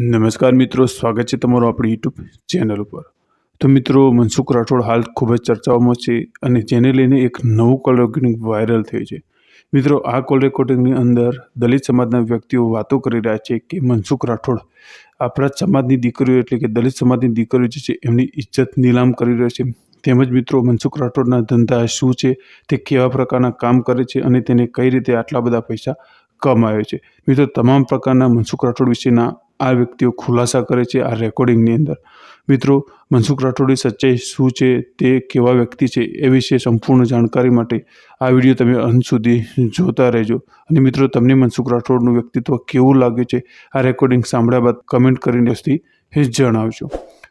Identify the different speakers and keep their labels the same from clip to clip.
Speaker 1: નમસ્કાર મિત્રો, સ્વાગત છે તમારું આપણી યુટ્યુબ ચેનલ ઉપર. તો મિત્રો, મનસુખ રાઠોડ હાલ ખૂબ જ ચર્ચાઓમાં છે અને જેને લઈને એક નવું કોલ રેકોર્ડિંગ વાયરલ થયું છે. મિત્રો, આ કોલ રેકોર્ડિંગની અંદર દલિત સમાજના વ્યક્તિઓ વાતો કરી રહ્યા છે કે મનસુખ રાઠોડ આપણા સમાજની દીકરીઓ એટલે કે દલિત સમાજની દીકરીઓ જે છે, એમની ઇજ્જત નીલામ કરી રહ્યો છે. તેમજ મિત્રો, મનસુખ રાઠોડના ધંધા શું છે, તે કેવા પ્રકારના કામ કરે છે અને તેને કઈ રીતે આટલા બધા પૈસા કમાયો છે. મિત્રો, તમામ પ્રકારના મનસુખ રાઠોડ વિશેના આ વ્યક્તિઓ ખુલાસા કરે છે આ રેકોર્ડિંગની અંદર. મિત્રો, મનસુખ રાઠોડની સચ્ચાઈ શું છે, તે કેવા વ્યક્તિ છે એ વિશે સંપૂર્ણ જાણકારી માટે આ વીડિયો તમે અંત સુધી જોતા રહેજો. અને મિત્રો, તમને મનસુખ રાઠોડનું વ્યક્તિત્વ કેવું લાગે છે, આ રેકોર્ડિંગ સાંભળ્યા બાદ કમેન્ટ કરીને જણાવજો.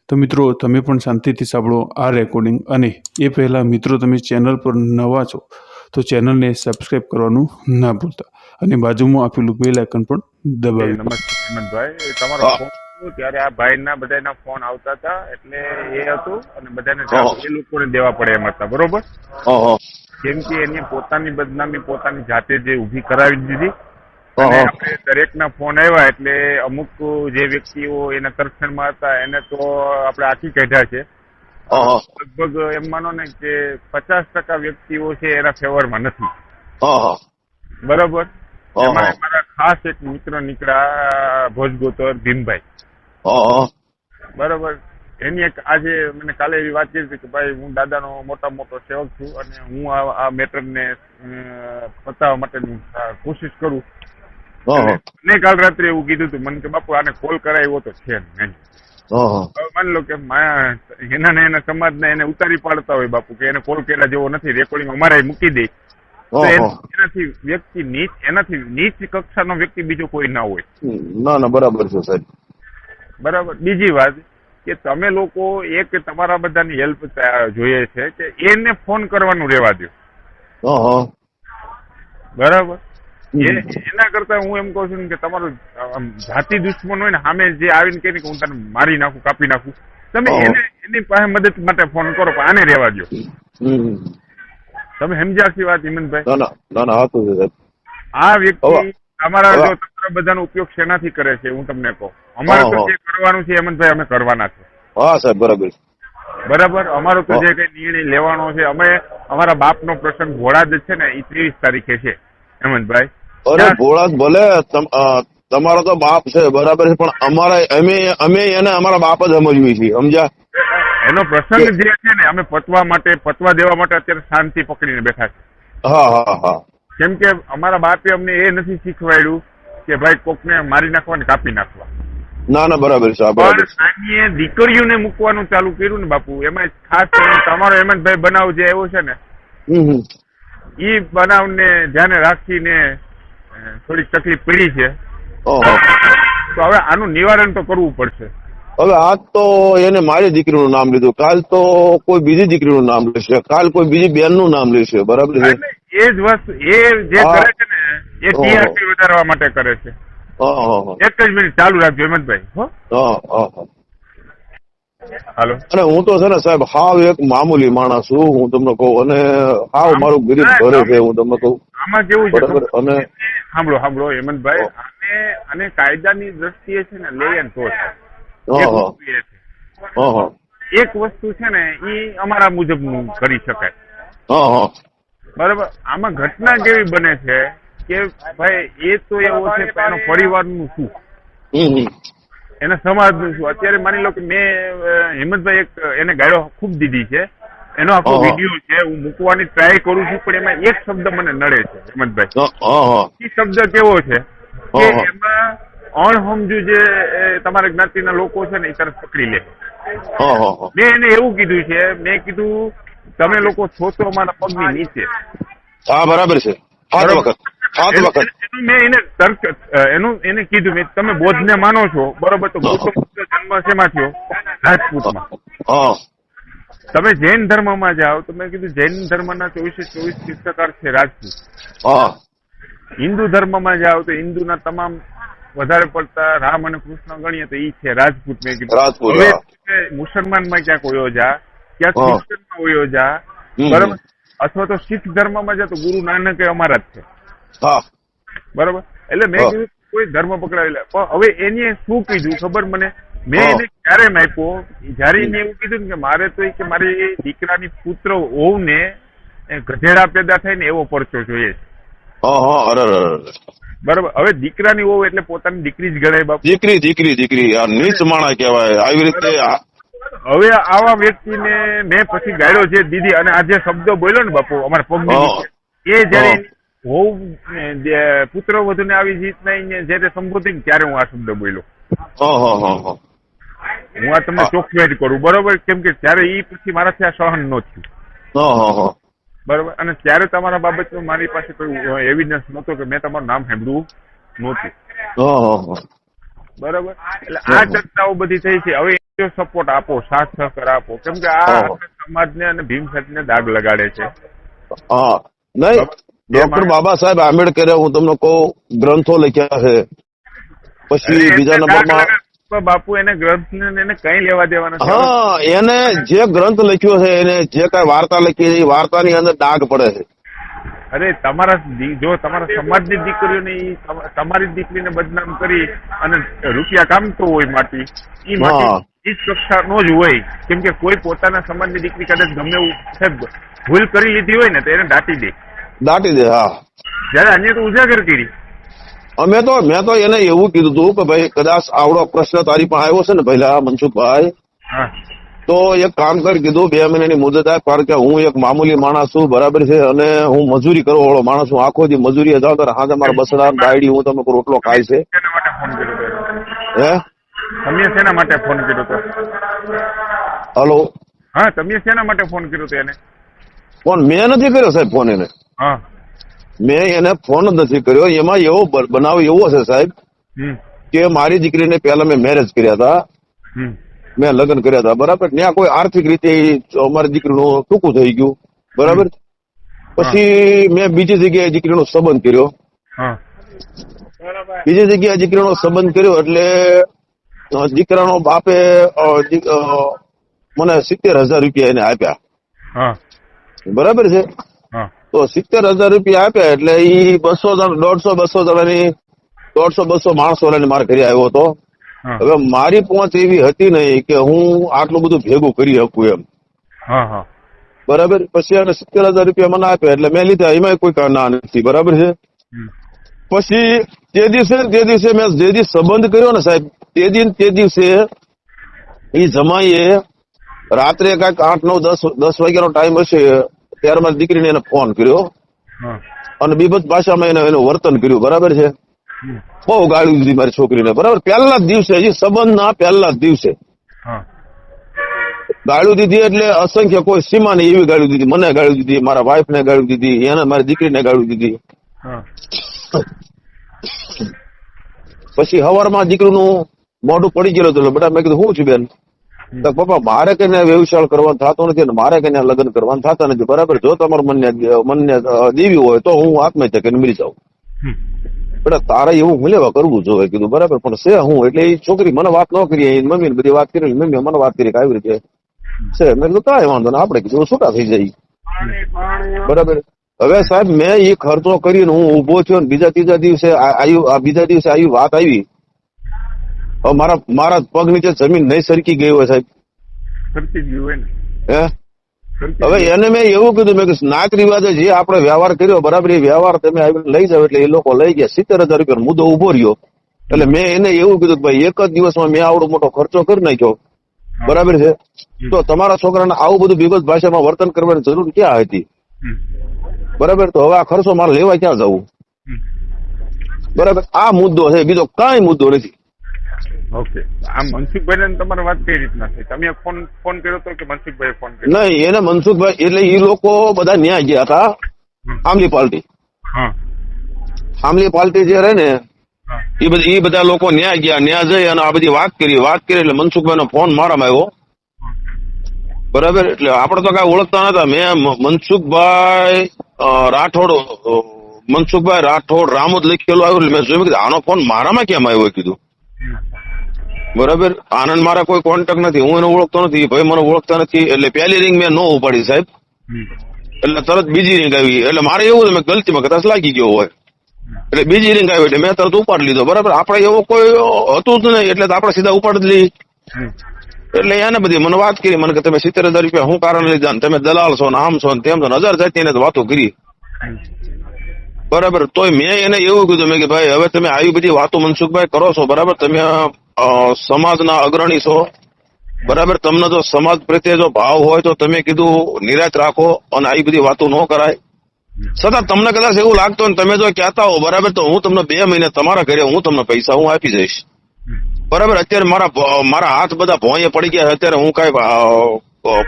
Speaker 1: તો મિત્રો, તમે પણ શાંતિથી સાંભળો આ રેકોર્ડિંગ. અને એ પહેલાં મિત્રો, તમે ચેનલ પર નવા છો તો ચેનલને સબસ્ક્રાઈબ કરવાનું ના ભૂલતા. અને બાજુમાં આપેલું બેલ આઇકન પણ દબાવી
Speaker 2: નમસ્તે હેમંતભાઈ. એ તમારો ત્યારે આ ભાઈના બધાના ફોન આવતા હતા એટલે એ હતું અને બધાને એ લોકોને દેવા પડે એમ હતા બરોબર? કેમ કે એની પોતાની બદનામી પોતાની જાતે જે ઊભી કરાવી દીધી.
Speaker 3: દરેક
Speaker 2: અને આપણે દરેકના ફોન આવ્યા એટલે અમુક જે વ્યક્તિઓ એના તરફેણમાં હતા એને તો આપણે આખી કાઢ્યા છે. લગભગ એમ માનો ને કે પચાસ ટકા વ્યક્તિઓ છે એના ફેવરમાં નથી. બરોબર? એમાં મારા ખાસ એક મિત્ર નીકળ્યા ભોજગોતર ભીમભાઈ. બરોબર? એની એક આજે મને કાલે એવી વાત કરી હતી કે ભાઈ હું દાદાનો મોટા મોટો સેવક છું અને હું આ મેટરને પતાવવા માટેની કોશિશ કરું. મેં કાલ રાત્રે એવું કીધું હતું. મને કે બાપુ આને કોલ કરાવ્યો તો છે નહીં. માની લો કે એના ને એના સમાજને એને ઉતારી પાડતા હોય બાપુ કે એને કોલ કર્યા જેવો નથી રેકોર્ડિંગ અમારે મૂકી દે. એનાથી વ્યક્તિ નીચ એનાથી નીચ કક્ષાનો વ્યક્તિ બીજો કોઈ ના હોય.
Speaker 3: ના ના બરાબર છે સાહેબ.
Speaker 2: બરાબર. બીજી વાત કે તમે લોકો એક તમારા બધાની હેલ્પ જોઈએ છે કે એને ફોન કરવાનું રહેવા દો બરાબર? એના કરતા હું એમ કહું છું કે તમારું જાતિ દુશ્મન હોય ને સામે જે આવીને કે હું તને મારી નાખું કાપી નાખું તમે. એને એની પાસે મદદ માટે ફોન કરો પણ આને રહેવા દો તમે સમજ્યા વાત હિમંતભાઈ આ વ્યક્તિ અમારા જો તમારા બધાનો ઉપયોગ શેનાથી કરે છે હું તમને કહું. અમારે તો જે કરવાનું છે હેમંતભાઈ અમે કરવાના છે.
Speaker 3: હા સાહેબ બરાબર
Speaker 2: બરાબર? અમારો તો જે કઈ નિર્ણય લેવાનો છે અમે અમારા બાપનો પ્રસંગ ભોળાદ છે ને એ ત્રેવીસ તારીખે છે. હેમંતભાઈ
Speaker 3: અરે ભોળાસ ભલે તમારો તો બાપ છે બરાબર છે પણ અમારા અમે અમે એને અમારા બાપ જ સમજવી છીએ સમજ્યા?
Speaker 2: એનો પ્રસંગ જે છે ને અમે પતવા માટે પતવા દેવા માટે અત્યારે શાંતિ પકડીને બેઠા છે.
Speaker 3: હા હા હા.
Speaker 2: કેમ કે અમારા બાપે અમને એ નથી શીખવાડ્યું કે ભાઈ કોકને મારી નાખવા ને કાપી નાખવા.
Speaker 3: ના ના બરાબર છે બરાબર
Speaker 2: દીકરીઓને મૂકવાનું ચાલુ કર્યું ને બાપુ એમાં ખાસ તમારો હેમંતભાઈ બનાવ જે આવ્યો છે ને ઈ બનાવને ધ્યાને રાખીને થોડીક તકલીફ પડી છે. તો હવે આનું નિવારણ તો કરવું પડશે.
Speaker 3: હવે આજ તો એને મારી દીકરીનું નામ લીધું. કાલ તો કોઈ બીજી દીકરીનું નામ લેશે. કાલ કોઈ બીજી બેનનું નામ લેશે. બરાબર છે?
Speaker 2: એ જ વસ્તુ એ જે કરે છે ને એ ટીઆરપી વધારવા માટે કરે છે. એક જ મિનિટ ચાલુ રાખજો હેમંતભાઈ હા. હાલો.
Speaker 3: અને હું તો છે ને સાહેબ હાવ એક મામૂલી માણસ છું હું તમને કહું અને હાવ મારું ગરીબ ઘરે છે હું તમને કહું.
Speaker 2: આમાં કેવું છે?
Speaker 3: અને
Speaker 2: સાંભળો સાંભળો હેમંતભાઈ
Speaker 3: અને
Speaker 2: આને કાયદાની દ્રષ્ટિએ છે ને લઈએ એન્ડ.
Speaker 3: હા
Speaker 2: એક વસ્તુ છે. ને એ અમારા મુજબનું કરી શકાય. બરાબર? આમાં ઘટના કેવી બને છે કે ભાઈ એ તો એવો છે એનો પરિવારનું શું. એના સમાજનું શું? અત્યારે માની લો કે મેં હેમંતભાઈ એક એને ગાળો ખૂબ દીધી છે. એનો આખો વીડિયો છે હું મૂકવાની ટ્રાય કરું છું પણ એમાં એક શબ્દ મને નડે છે હેમંતભાઈ. એ શબ્દ કેવો છે? કે. એમાં અણહમજુ જે તમારા જ્ઞાતિના લોકો છે ને એ તરફ પકડી લે. મેં એને એવું કીધું છે મેં કીધું તમે લોકો છો તો અમારા પગની નીચે.
Speaker 3: હા બરાબર છે. સાત વખત સાત
Speaker 2: એનું-
Speaker 3: વખત.
Speaker 2: એનું મેં એને તર્ક એનું એને કીધું મેં તમે બોધને માનો છો બરોબર તો ગૌતમ બુદ્ધ જન્મ શેમાં થયો? રાજપૂતમાં. તમે જૈન ધર્મમાં જાઓ તો મેં કીધું જૈન ધર્મના ચોવીસે ચોવીસ તીર્થકાર છે રાજપૂત. હિન્દુ ધર્મમાં જાઓ તો હિન્દુના તમામ વધારે પડતા રામ અને કૃષ્ણ ગણીએ તો ઈ છે રાજપૂત મેં કીધું. હવે મુસલમાનમાં ક્યાંક વયો જા ક્યાંક. ક્રિશ્ચનમાં વયો જા બરાબર? અથવા તો શીખ ધર્મમાં જા તો ગુરુ નાનક એ અમારા જ છે. બરાબર? એટલે મેં કીધું કોઈ ધર્મ પકડાવેલા પણ હવે એને શું કીધું ખબર મને? મેં એને ક્યારે માપ્યો જયારે એને એવું કીધું કે મારે તો કે મારી દીકરાની પુત્ર હોવ ને ગધેડા પેદા થાય ને એવો પરચો જોઈએ. બરાબર? હવે દીકરાની હોવ એટલે પોતાની દીકરી જ ગણાય બાપુ.
Speaker 3: દીકરી દીકરી દીકરી આ નીચ માણા કહેવાય. આવી રીતે
Speaker 2: હવે આવા વ્યક્તિને મેં પછી ગાળ્યો છે દીદી. અને આ જે શબ્દો બોલ્યો ને બાપુ અમારા પગ એ જયારે. હોવ પુત્ર વધુને આવી જીત નહીં જયારે સંબોધી ત્યારે હું આ શબ્દ બોલ્યો.
Speaker 3: હા
Speaker 2: આ તમને. ચોખ્ખાઈ કરું બરોબર? કેમ કે ત્યારે એ પછી મારાથી આ સહન ન થયું. બરોબર? અને ત્યારે તમારા બાબતમાં મારી પાસે કોઈ એવિડન્સ નહોતો કે મેં તમારું નામ સાંભળ્યું નહોતું. બરોબર? એટલે આ ચર્ચાઓ બધી થઈ છે. હવે સપોર્ટ આપો સાથ સહકાર આપો. કેમ કે આ સમાજને અને ભીમ ને દાગ લગાડે છે.
Speaker 3: નહીં ડોક્ટર બાબા સાહેબ આંબેડકરે હું તમને કહું ગ્રંથો લખ્યા છે. પછી બીજા નંબરમાં
Speaker 2: બાપુ એને ગ્રંથ એને કઈ લેવા દેવાના
Speaker 3: હા એને જે ગ્રંથ લખ્યો છે એને જે કઈ વાર્તા લખી છે એ વાર્તાની અંદર ડાઘ પડે છે.
Speaker 2: અરે તમારા જો તમારા સમાજની દીકરીઓને તમારી દીકરીને બદનામ કરી અને રૂપિયા કામતો હોય માટી
Speaker 3: એ.
Speaker 2: માટી જ કક્ષાનો જ હોય. કેમ કે કોઈ પોતાના સમાજની દીકરી કદાચ ગમે એવું ભૂલ કરી લીધી હોય ને તો એને દાટી દે.
Speaker 3: દાટી દે હા.
Speaker 2: જયારે અન્ય તો ઉજાગર કરી.
Speaker 3: અમે તો મેં તો એને એવું કીધું હતું કે ભાઈ કદાચ આવડો પ્રશ્ન તારી પાસે આવ્યો છે ને પહેલા મનસુખભાઈ. તો એક કામ કર કીધું બે મહિનાની મુદત આપ કારણ કે હું એક મામૂલી માણસ છું બરાબર છે અને હું મજૂરી કરો વાળો માણસ છું. આખો દી મજૂરી જાઉં તો હાજે મારા બસડા ગાડી હું તમે રોટલો ખાય છે.
Speaker 2: શેના માટે ફોન કર્યો
Speaker 3: હે?
Speaker 2: તમે શેના માટે ફોન કર્યો હતો?
Speaker 3: હલો?
Speaker 2: હા તમે શેના માટે ફોન કર્યો હતો એને?
Speaker 3: પણ મેં નથી કર્યો સાહેબ ફોન એને. મેં એને ફોન જ નથી કર્યો. એમાં એવો બનાવ એવો છે સાહેબ કે મારી દીકરીને પહેલા મેં મેરેજ કર્યા હતા. મેં લગ્ન કર્યા હતા બરાબર? ત્યાં કોઈ આર્થિક રીતે અમારી દીકરીનું ટૂંકું થઈ ગયું બરાબર? પછી મેં બીજી જગ્યાએ દીકરીનો સંબંધ કર્યો. બીજી જગ્યાએ દીકરીનો સંબંધ કર્યો એટલે દીકરાનો બાપે મને સિત્તેર હજાર રૂપિયા એને આપ્યા. બરાબર છે? તો સિત્તેર હજાર રૂપિયા આપ્યા એટલે ઈ બસો દોઢસો બસો જણાની દોઢસો બસો માણસો માર કરી આવ્યો હતો. હવે મારી પહોંચ એવી હતી નહીં કે હું આટલું બધું ભેગું કરી શકું એમ. બરાબર? પછી એને સિત્તેર હજાર રૂપિયા મને આપ્યા એટલે મેં લીધા. એમાં કોઈ ના નથી. બરાબર છે? પછી તે દિવસે તે દિવસે મેં જે દિવસ સંબંધ કર્યો ને સાહેબ તે દિન તે દિવસે એ જમાઈએ રાત્રે કાંઈક આઠ નવ દસ દસ વાગ્યાનો ટાઈમ હશે ત્યારે મારી દીકરીને એને ફોન કર્યો. અને બીબત ભાષામાં એને એનું વર્તન કર્યું બરાબર છે? બહુ ગાળી દીધી મારી છોકરીને બરાબર? પહેલા જ દિવસે હજી સંબંધના પહેલા જ દિવસે. ગાળું દીધી એટલે અસંખ્ય કોઈ સીમા નહીં એવી ગાળું દીધી મને ગાળું દીધી મારા વાઈફ ને ગાળું દીધી એને મારી દીકરીને ગાળું દીધી. પછી હવારમાં દીકરીનું મોઢું પડી ગયેલું હતું બેટા મેં કીધું શું છે બેન? તો પપ્પા મારે કઈને વ્યવસાય કરવાનું થતો નથી અને મારે કઈને લગ્ન કરવાનું થતા નથી બરાબર? જો તમારું મનને મનને દેવી હોય તો હું આત્મહત્યા કરીને મરી જાઉં. બેટા તારે એવું મિલેવા કરવું જોઈએ કીધું બરાબર? પણ છે હું એટલે એ છોકરી મને વાત ન કરી એની મમ્મીને બધી વાત કરી મમ્મી મને વાત કરી કે આવી રીતે છે. મેં કીધું કાંઈ વાંધો ને આપણે કીધું છૂટા થઈ જઈએ બરાબર? હવે સાહેબ મેં એ ખર્ચો કરીને હું ઊભો થયો ને બીજા ત્રીજા દિવસે આવ્યું આ બીજા દિવસે આવી વાત આવી. હવે મારા મારા પગ નીચે જમીન નહીં સરકી ગઈ હોય સાહેબ.
Speaker 2: હોય ને.
Speaker 3: હે? હવે એને મેં એવું કીધું મેં કે નાક રિવાજે જે આપણે વ્યવહાર કર્યો બરાબર એ વ્યવહાર તમે આવીને લઈ જાવ એટલે એ લોકો લઈ ગયા. સિત્તેર હજાર રૂપિયા મુદ્દો ઊભો રહ્યો. એટલે મેં એને એવું કીધું કે ભાઈ એક જ દિવસમાં મેં આવડો મોટો ખર્ચો કરી નાખ્યો. બરાબર છે? તો તમારા છોકરાને આવું બધું વિગત ભાષામાં વર્તન કરવાની જરૂર ક્યાં હતી? બરાબર? તો હવે આ ખર્ચો મારે લેવા ક્યાં જવું? બરાબર? આ મુદ્દો છે બીજો કાંઈ મુદ્દો નથી.
Speaker 2: ઓકે આ મનસુખભાઈ ને તમારે વાત કઈ રીતના થઈ? તમે ફોન ફોન કર્યો હતો કે મનસુખભાઈ ફોન કર્યો?
Speaker 3: નહીં એને મનસુખભાઈ એટલે એ લોકો બધા ન્યાય ગયા હતા આમલી પાર્ટી આમલી પાર્ટી જે રહે ને એ બધા એ બધા લોકો ન્યાય ગયા ન્યાય જઈ અને આ બધી વાત કરી. વાત કરી એટલે મનસુખભાઈ નો ફોન મારામાં આવ્યો. બરાબર? એટલે આપણે તો કઈ ઓળખતા નતા મેં મનસુખભાઈ રાઠોડ મનસુખભાઈ રાઠોડ રામોદ લખેલું આવ્યું એટલે મેં જોયું. કીધું આનો ફોન મારામાં કેમ આવ્યો? કીધું. બરાબર? આનંદ મારા કોઈ કોન્ટેક્ટ નથી. હું એને ઓળખતો નથી. ભાઈ મને ઓળખતા નથી. એટલે પહેલી રિંગ મેં નો ઉપાડી સાહેબ. એટલે તરત બીજી રિંગ આવી. એટલે મારે એવું મેં ગલતીમાં કદાચ લાગી ગયો હોય. એટલે બીજી રિંગ આવી એટલે મેં તરત ઉપાડી લીધો. બરાબર? આપણે એવો કોઈ હતું જ નહીં. એટલે તો આપણે સીધા ઉપાડી જ લઈ એટલે એને બધી મને વાત કરી. મને કે તમે સિત્તેર હજાર રૂપિયા શું કારણ લીધા તમે દલાલ છો ને આમ છો ને તેમ છો ને હજાર જાતની વાતો કરી. બરાબર. તોય મેં એને એવું કીધું, મેં કે ભાઈ, હવે તમે આવી બધી વાતો મનસુખભાઈ કરો છો, બરાબર? તમે સમાજના અગ્રણી છો. બરાબર? તમને જો સમાજ પ્રત્યે જો ભાવ હોય તો તમે કીધું નિરાશ રાખો અને આવી બધી વાતો ન કરાય. છતાં તમને કદાચ એવું લાગતું ને તમે જો કહેતા હો, બરાબર? તો હું તમને બે મહિને તમારા ઘરે હું તમને પૈસા હું આપી જઈશ બરાબર? અત્યારે મારા મારા હાથ બધા ભોંયે પડી ગયા અત્યારે હું કઈ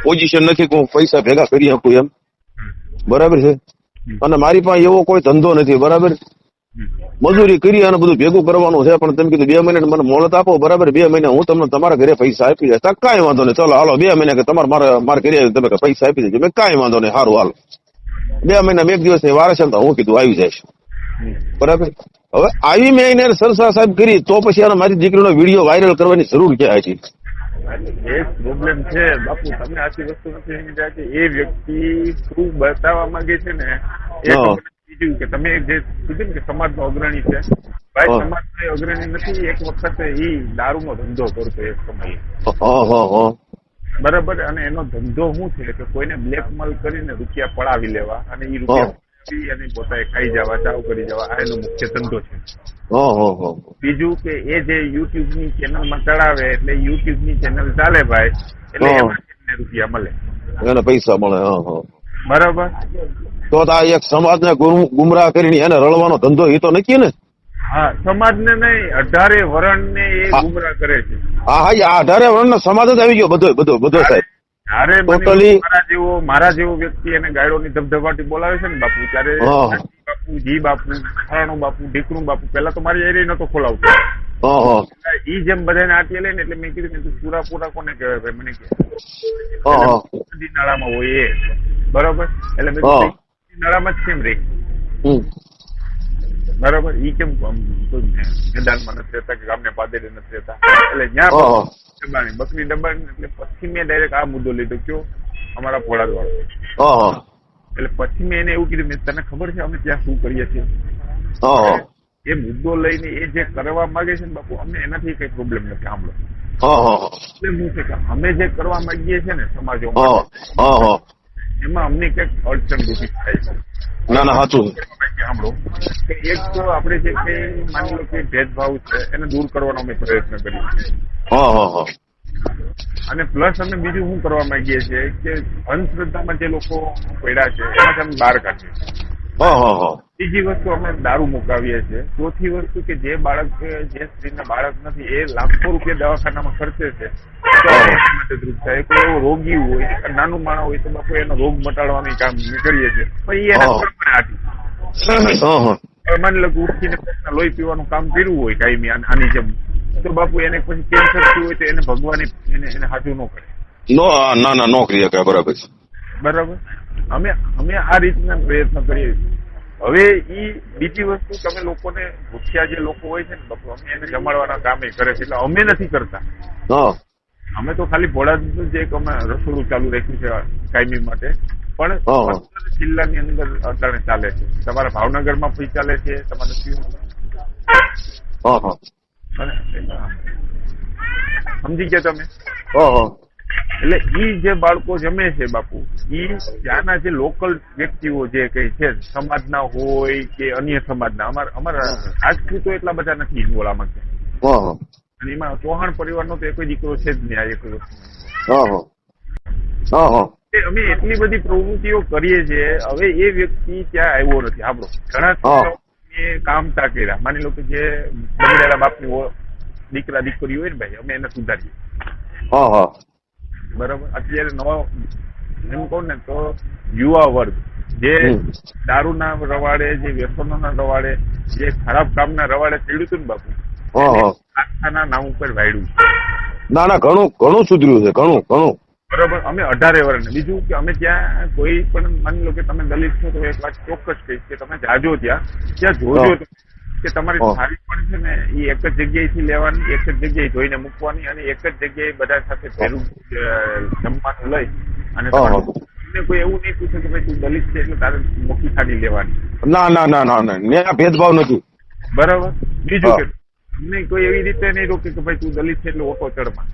Speaker 3: પોઝિશન નથી કે હું પૈસા ભેગા કરી શકું એમ. બરાબર છે? અને મારી પાસે એવો કોઈ ધંધો નથી બરાબર? મજૂરી કરી અને બધું ભેગું કરવાનું છે પણ તમે કીધું બે મહિને મને મોહલત આપો બરાબર? બે મહિને હું તમને તમારા ઘરે પૈસા આપી દઈશ. કાંઈ વાંધો નહીં. ચલો હાલો બે મહિને કે તમારે મારે મારે ઘરે તમે પૈસા આપી દેજો. મેં કાંઈ વાંધો નહીં. સારું હાલો. બે મહિના એક દિવસ વાર છે તો હું કીધું આવી જઈશ. બરાબર? હવે આવી મેં એને સરસા સાહેબ કરી તો પછી આને મારી દીકરીનો વીડિયો વાયરલ કરવાની જરૂર ક્યાં હતી
Speaker 2: એ પ્રોબ્લેમ છે બાપુ તમે આખી વસ્તુ નથી સમજ્યા કે એ વ્યક્તિ શું બતાવવા માંગે છે ને એ બીજું કે તમે જે કીધું કે સમાજનો અગ્રણી છે ભાઈ. સમાજનો અગ્રણી નથી એક વખત ઈ દારૂનો ધંધો કરતો એક સમયે. બરાબર અને એનો ધંધો શું છે કે કોઈને બ્લેકમેલ કરીને રૂપિયા પડાવી લેવા અને એ રૂપિયા અને પોતાએ ખાઈ જવા ચાવ કરી જવા આ એનો મુખ્ય ધંધો છે. બીજું કે એ જે યુટ્યુબની ચેનલમાં ચડાવે એટલે યુટ્યુબની ચેનલ ચાલે ભાઈ એટલે એમાં રૂપિયા મળે.
Speaker 3: એને પૈસા મળે હા હા.
Speaker 2: બરાબર?
Speaker 3: તો આ એક સમાજ ને ગુમરાહ કરીને એને રળવાનો ધંધો એ તો નથી ને?
Speaker 2: હા સમાજ ને નહીં અઢારે વરણ ને એ. ગુમરાહ કરે છે.
Speaker 3: હા હા આ અઢારે વર્ણનો સમાજ જ આવી ગયો બધો બધો બધો સાહેબ.
Speaker 2: મને મારા જેવો મારા જેવો વ્યક્તિ એને ગાયડોની ધબધબાટી બોલાવે છે ને બાપુ ત્યારે બાપુ જી બાપુ ફલાણું બાપુ ઢીકણું બાપુ પેલા તો મારી એરિયા નતો ખોલાવતો. ઈ જેમ બધાને આટી લે ને એટલે મેં કીધું કે તું પૂરા પૂરા કોને કહેવાય ભાઈ મને કે. નાળામાં હોય એ. બરોબર? એટલે મેં નાળામાં જ કેમ રહી બરાબર? ઈ કેમ મેદાનમાં નથી રહેતા કે ગામને પાદરે નથી રહેતા? એટલે જ્યાં
Speaker 3: હા.
Speaker 2: દબાણી બકરી દબાણી એટલે પછી મેં ડાયરેક્ટ આ મુદ્દો લીધો કયો? અમારા
Speaker 3: હા હા
Speaker 2: એટલે પછી મેં એને એવું કીધું મેં તને ખબર છે અમે ત્યાં શું કરીએ છીએ? એ મુદ્દો લઈને એ જે કરવા માંગે છે ને બાપુ અમને એનાથી કઈ પ્રોબ્લેમ નથી સાંભળો.
Speaker 3: હા
Speaker 2: છે કે અમે જે કરવા માંગીએ છીએ ને સમાજો
Speaker 3: હા હા હા.
Speaker 2: એમાં અમને કંઈક અડચણ ઊભી થાય છે.
Speaker 3: ના ના સાચું.
Speaker 2: સાંભળો કે એક તો આપણે જે કઈ માની લો કે ભેદભાવ છે એને દૂર કરવાનો અમે પ્રયત્ન કરીએ અને પ્લસ અમે બીજું શું કરવા માંગીએ છીએ કે અંધશ્રદ્ધામાં જે લોકો પડ્યા છે એમાંથી અમે બહાર કાઢીએ
Speaker 3: છીએ.
Speaker 2: બીજી વસ્તુ અમે દારૂ મુકાવીએ છીએ. ચોથી વસ્તુ કે જે બાળક જે સ્ત્રીના બાળક નથી એ લાખો રૂપિયા દવાખાનામાં ખર્ચે છે. મદદરૂપ થાય. કોઈ એવો રોગી હોય નાનું માણસ હોય તો બાપુ એનો રોગ મટાડવાનું કામ કરીએ છીએ. પણ એના
Speaker 3: હા.
Speaker 2: પ્રમાણે આટી
Speaker 3: હા હા.
Speaker 2: માની લો ઉઠીને લોહી પીવાનું કામ કર્યું હોય કાયમી આની જેમ. તો બાપુ એને પછી કેન્સર થયું હોય તો એને ભગવાન એને એને હાજુ ન કરે.
Speaker 3: નો ના ના નો કરી શકાય બરાબર છે.
Speaker 2: બરાબર? અમે અમે આ રીતના પ્રયત્ન કરીએ છીએ. હવે ઈ બીજી વસ્તુ તમે લોકોને ભૂખ્યા જે લોકો હોય છે ને બાપુ અમે એને જમાડવાના કામ એ કરે છે એટલે અમે નથી કરતા. અમે તો ખાલી ભોળાનું જે એક અમે રસોડું ચાલુ રાખ્યું છે કાયમી માટે. પણ જિલ્લાની અંદર અત્યારે ચાલે છે. તમારા ભાવનગરમાં પણ ચાલે છે તમારે સમજી ગયા તમે? એટલે ઈ જે બાળકો જમે છે બાપુ ઈ ત્યાંના જે લોકલ વ્યક્તિઓ જે કઈ છે સમાજના હોય કે અન્ય સમાજના અમારા અમારા રાજપૂતો એટલા બધા નથી ઇન્વોલ્વ આમાં કે.
Speaker 3: હા હા.
Speaker 2: અને એમાં ચૌહાણ પરિવારનો તો એક દીકરો છે જ નહીં આ એક
Speaker 3: હા હા. હા હા.
Speaker 2: એ અમે એટલી બધી પ્રવૃત્તિઓ કરીએ છીએ હવે એ વ્યક્તિ ત્યાં આવ્યો નથી આપણો. ઘણા છોકરાઓએ કામ કર્યા. માની લો કે જે બગડેલા બાપની દીકરા દીકરી હોય ને ભાઈ અમે એને સુધારીએ.
Speaker 3: હા હા.
Speaker 2: બરાબર? અત્યારે નવો એમ કહું ને તો યુવા વર્ગ જે. દારૂના રવાડે જે વ્યસનોના રવાડે જે ખરાબ કામના રવાડે ચડ્યું હતું ને બાપુ
Speaker 3: હા
Speaker 2: નામ ઉપર વાયડું. છે
Speaker 3: ના ના ઘણું ઘણું સુધર્યું છે ઘણું ઘણું.
Speaker 2: બરોબર? અમે અઢારે વર્ષ બીજું કે અમે ત્યાં કોઈ પણ માની લો કે તમે દલિત છો તો એક વાત ચોક્કસ કહીશ કે તમે જાજો ત્યાં. ત્યાં જોજો કે તમારી. થાળી પણ છે ને એ એક જ જગ્યાએથી લેવાની એક જ જગ્યાએ જોઈને મૂકવાની અને એક જ જગ્યાએ બધા સાથે ભેરું જમવાનું લઈ અને
Speaker 3: હા,
Speaker 2: તમારે
Speaker 3: હા.
Speaker 2: તમને કોઈ એવું નહીં પૂછે કે ભાઈ તું દલિત છે એટલે તારે મોટી થાળી લેવાની.
Speaker 3: ના ના ના ના ના ભેદભાવ નથી.
Speaker 2: બરાબર? બીજું કે તમને કોઈ એવી રીતે નહીં રોકે કે ભાઈ તું દલિત છે એટલે ઓટો ચડમાં.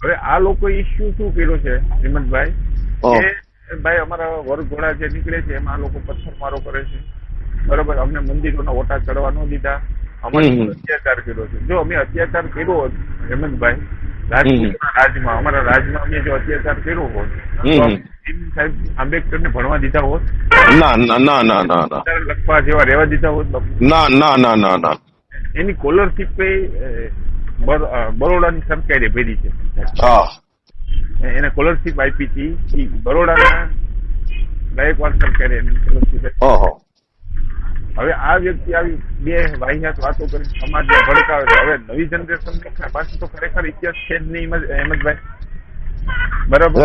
Speaker 2: હવે આ લોકો ઇસ્યુ શું કર્યો છે હેમંતભાઈ કે ભાઈ અમારા વરઘોડા જે નીકળે છે એમાં લોકો લોકો પથ્થરમારો કરે છે. બરાબર અમને મંદિરોના ઓટા ચડવા ન દીધા. અમારે અત્યાચાર કર્યો છે. જો અમે અત્યાચાર કર્યો હોત હેમંતભાઈ રાજપૂતના રાજમાં અમારા રાજમાં અમે જો અત્યાચાર કર્યો હોત સાહેબ આંબેડકર આંબેડકરને ભણવા દીધા હોત.
Speaker 3: ના ના ના ના ના ના.
Speaker 2: લખવા જેવા રહેવા દીધા હોત
Speaker 3: ના ના ના ના ના.
Speaker 2: એની સ્કોલરશીપ બરોડાની સરકારે ભરી છે. એને કોલરશીપ આપી હતી. બરોડાના ગાયકવાડ સરકારે એની
Speaker 3: કોલરશીપ
Speaker 2: હવે આ વ્યક્તિ આવી બે વાહિયાત વાતો કરી સમાજને ભડકાવે છે. હવે નવી જનરેશન પાસે તો ખરેખર ઇતિહાસ છે જ નહીં હેમંત- હેમંતભાઈ બરાબર?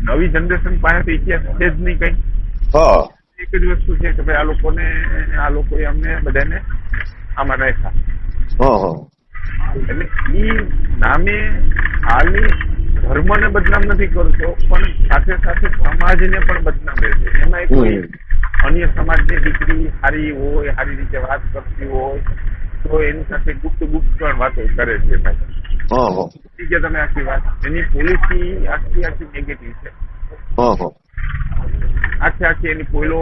Speaker 2: નવી જનરેશન પાસે ઇતિહાસ છે જ નહીં કઈ. એક જ વસ્તુ છે કે ભાઈ આ લોકોને આ લોકોએ અમને બધાને આમાં રાખ્યા. એટલે એ નામે ખાલી ધર્મને બદનામ નથી કરતો પણ સાથે સાથે સમાજને પણ બદનામ રહે છે. એમાં
Speaker 3: હમ.
Speaker 2: અન્ય સમાજની દીકરી સારી હોય સારી રીતે વાત કરતી હોય તો એની સાથે ગુપ્ત ગુપ્ત પણ વાતો કરે છે ભાઈ. ઠીક છે તમે આખી વાત. એની પોલિસી આખી આખી નેગેટિવ છે. આખી આખી એની પોલો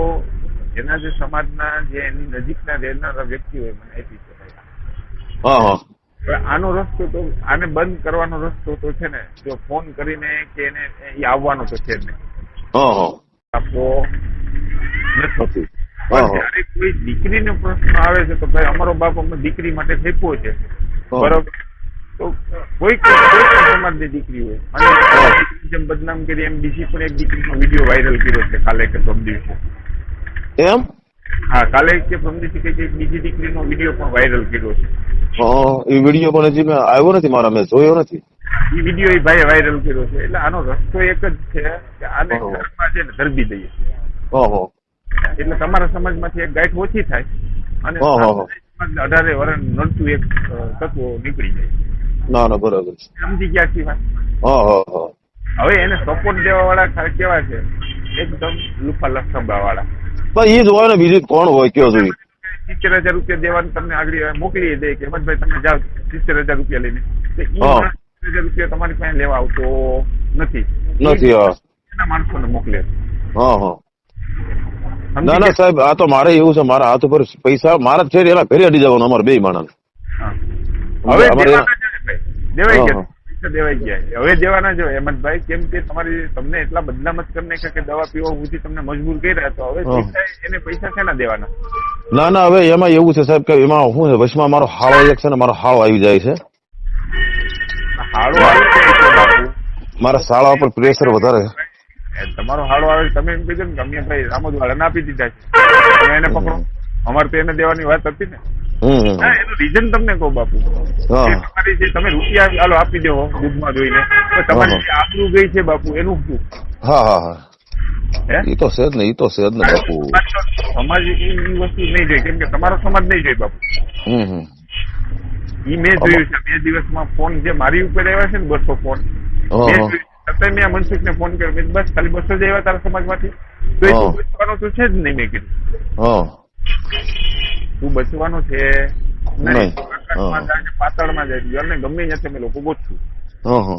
Speaker 2: એના જે સમાજના જે એની નજીકના રહેનારા વ્યક્તિ હોય મને આપી છે આનો રસ્તો તો આને બંધ કરવાનો રસ્તો તો છે ને જો ફોન કરીને કે એને એ આવવાનો તો છે નહીં. આપવો નથી. જયારે કોઈ દીકરીનો પ્રશ્ન આવે છે તો ભાઈ અમારો બાપ અમે દીકરી માટે ફેંકવો છે. બરોબર? તો કોઈ સમાજની દીકરી હોય. અને દીકરી જેમ બદનામ કરી એમ બીજી પણ એક દીકરીનો વીડિયો વાયરલ કર્યો છે કાલે કે પ્રમ દિવસે.
Speaker 3: એમ?
Speaker 2: હા કાલે કે પ્રમ દિવસે કે બીજી બીજી દીકરીનો વીડિયો પણ વાયરલ કર્યો છે.
Speaker 3: હા એ વીડિયો પણ હજી મેં આવ્યો નથી મારા મેં જોયો નથી.
Speaker 2: એ વીડિયો એ ભાઈ વાયરલ કર્યો છે. એટલે આનો રસ્તો એક જ છે કે આને. ઘરમાં છે ને ધરબી દઈએ.
Speaker 3: ઓહો
Speaker 2: એટલે તમારા સમાજમાંથી એક ગાંઠ ઓછી થાય અને અઢારે વર્ષ નડતું એક તત્વો નીકળી જાય.
Speaker 3: ના ના બરાબર
Speaker 2: સમજી ગયા છીએ વાત. હવે એને સપોર્ટ દેવા વાળા કેવા છે? એકદમ લુફા લસંબા વાળા
Speaker 3: પણ એ જ હોય ને બીજું કોણ હોય કયો જોઈ
Speaker 2: સિત્તેર હજાર રૂપિયા દેવાનું તમને આગળ મોકલી દે કે હેમંતભાઈ તમે જાઓ સિત્તેર હજાર રૂપિયા લઈને. હજાર રૂપિયા તમારી પાસે લેવા આવતો નથી.
Speaker 3: નથી
Speaker 2: એના માણસોને મોકલે.
Speaker 3: હા હા. ના ના સાહેબ આ તો મારે એવું છે મારા હાથ ઉપર પૈસા મારા છે એના ઘરે અડી જવાનું અમારે બે માણસ.
Speaker 2: હવે. દેવાઈ ગયા. દેવાઈ ગયા. હવે દેવાના જો હેમંતભાઈ કેમ કે તમારી તમને એટલા બદનામ જ કરી નાખ્યા કે દવા પીવા સુધી તમને મજબૂર કર્યા તો હવે એને પૈસા શેના દેવાના?
Speaker 3: ના ના હવે એમાં એવું છે સાહેબ કે એમાં હું વચમાં મારો હાળો એક છે ને મારો હાળો આવી જાય છે.
Speaker 2: બાપુ
Speaker 3: મારા. શાળા પર પ્રેશર વધારે છે.
Speaker 2: તમારો હાડો આવે તમે એમ કહેજો ને અમે ભાઈ રામોદ વાળાને આપી દીધા તમે એને પકડો. અમારે તો એને દેવાની વાત હતી ને. એનું રીઝન તમને કહું બાપુ. તમારી જે તમે રૂપિયા હાલો આપી દેવો દૂધમાં જોઈને. તમારી જે આબરૂ ગઈ છે બાપુ એનું શું?
Speaker 3: હા હા હા. એ તો છે જ ને એ તો છે જ ને બાપુ.
Speaker 2: સમાજ એ ઈ વસ્તુ નહીં જાય કેમ કે તમારો સમાજ નહીં જોઈ બાપુ.
Speaker 3: હમ હમ.
Speaker 2: ઈ મેં જોયું છે. બે દિવસમાં ફોન જે મારી ઉપર આવ્યા છે ને બસો ફોન. મેં જોયું. છતાંય મેં મનસુખને ફોન કર્યો. મેં બસ ખાલી બસો જ આવ્યા તારા સમાજમાંથી. તો એ બચવાનો તો છે જ નહીં મેં કીધું. તું બચવાનો છે. નહીં.
Speaker 3: નહીં.
Speaker 2: જાય પાતાળમાં ગમે ત્યાંથી અમે લોકો
Speaker 3: હા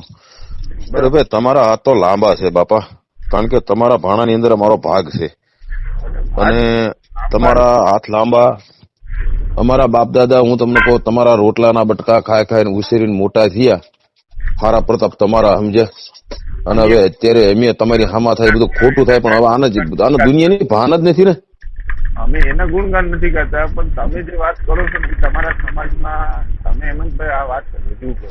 Speaker 3: બરાબર તમારા હાથ તો લાંબા છે બાપા. કારણ કે તમારા ભાણાની અંદર અમારો ભાગ છે. અને તમારા હાથ લાંબા. અમારા બાપ દાદા હું તમને કહું તમારા રોટલાના બટકા ખાઈ ખાઈને ઉછેરીને મોટા થયા. હારા પ્રતાપ તમારા સમજે અને હવે અત્યારે એમ તમારી હામા થાય બધું ખોટું થાય પણ હવે આને જ આને દુનિયાની ભાન જ નથી ને?
Speaker 2: અમે એના ગુણગાન નથી કરતા પણ તમે જે વાત કરો છો તમારા સમાજમાં તમે હેમંતભાઈ આ વાત રજૂ કરો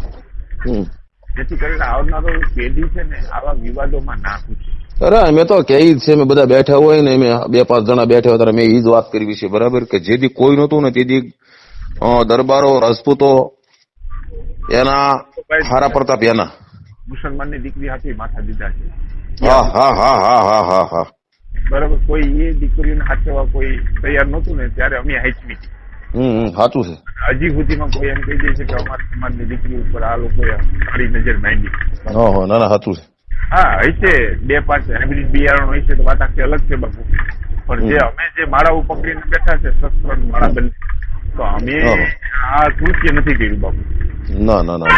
Speaker 2: જેથી કરીને આવનારો પેઢી છે ને આવા વિવાદોમાં ના પૂછે
Speaker 3: અરે અમે તો કે છે અમે બધા બેઠા હોય ને અમે બે પાંચ જણા બેઠા હોય ત્યારે મેં એ જ વાત કરવી છે બરાબર? કે જેથી કોઈ નહોતું ને તેથી દરબારો રાજપૂતો એના હારા પ્રતાપ એના.
Speaker 2: મુસલમાનની દીકરી હાથી માથા દીધા છે.
Speaker 3: હા હા હા હા હા હા હા.
Speaker 2: બરાબર કોઈ એ દીકરીઓને હાથવા કોઈ તૈયાર નહોતું ને ત્યારે અમે હાચવી
Speaker 3: હમ સાચું છે.
Speaker 2: હજી સુધીમાં કોઈ એમ કહી દે છે કે અમારા સમાજની દીકરી ઉપર આ લોકો સારી નજર માંડી
Speaker 3: ના ના સાચું છે.
Speaker 2: હા હશે બે પાંચ હાઇબ્રિડ બિયારણ હોય છે તો વાત આખી અલગ છે બાપુ. પણ જે અમે જે માળાઓ પકડીને બેઠા છે શસ્ત્ર માળા બંને તો અમે આ કૃત્ય નથી કર્યું બાપુ.
Speaker 3: ના ના ના.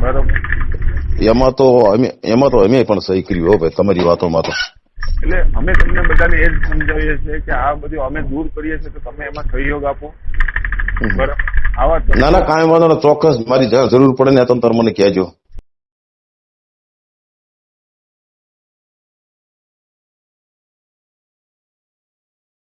Speaker 2: બરોબર.
Speaker 3: એમાં તો અમે એમાં તો અમે પણ સહી કરી હો ભાઈ તમારી વાતોમાં તો.
Speaker 2: એટલે અમે તમને બધાને એ જ સમજાવીએ છીએ કે આ બધું અમે દૂર કરીએ છીએ તો તમે એમાં સહયોગ આપો. બરાબર. આવા
Speaker 3: ના ના કાંઈ વાંધો ચોક્કસ મારી જરૂર પડે ને તમે તાર મને કહેજો.